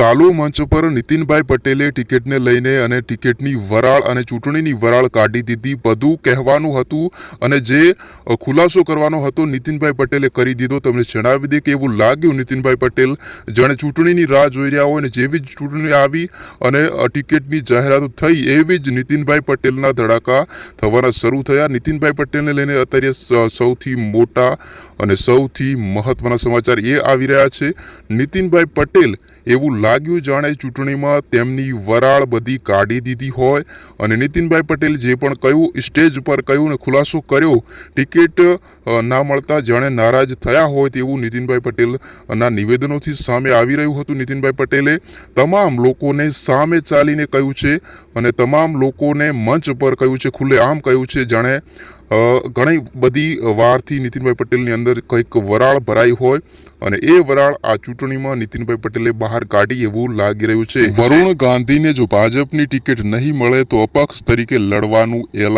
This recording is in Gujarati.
ચાલુ મંચ પર નીતિનભાઈ પટેલે ટિકિટને લઈને અને ટિકિટની વરાળ અને ચૂંટણીની વરાળ કાઢી દીધી. બધું કહેવાનું હતું અને જે ખુલાસો કરવાનો હતો નીતિનભાઈ પટેલે કરી દીધો. તમને જણાવી દે કે એવું લાગ્યું નીતિનભાઈ પટેલ. જાણે ચૂંટણીની રાહ જોઈ રહ્યા હોય અને જેવી જ ચૂંટણી આવી અને ટિકિટની જાહેરાત થઈ એવી જ નીતિનભાઈ પટેલના ધડાકા થવાના શરૂ થયા. નીતિનભાઈ પટેલને લઈને અત્યારે સૌથી મોટા અને સૌથી મહત્વના સમાચાર એ આવી રહ્યા છે. નીતિનભાઈ પટેલ એવું લાગ્યું જાણે ચૂંટણીમાં તેમની વરાળ બધી કાઢી દીધી હોય. અને નીતિનભાઈ પટેલ જે પણ કહ્યું, સ્ટેજ પર કહ્યું ને ખુલાસો કર્યો, ટિકિટ ના મળતા જાણે નારાજ થયા હોય તેવું નીતિનભાઈ પટેલના નિવેદનોથી સામે આવી રહ્યું હતું. નીતિનભાઈ પટેલે તમામ લોકોને સામે ચાલીને કહ્યું છે અને તમામ લોકોને મંચ પર કહ્યું છે, ખુલ્લેઆમ કહ્યું છે, જાણે ઘણી બધી વારથી નીતિનભાઈ પટેલની અંદર કંઈક વરાળ ભરાઈ હોય અને એ વરાળ આ ચૂંટણીમાં નીતિનભાઈ પટેલે બહાર કાઢી એવું લાગી રહ્યું છે. વરુણ ગાંધીને જો ભાજપની ટિકિટ નહીં મળે તો અપક્ષ તરીકે લડવાનું એલાન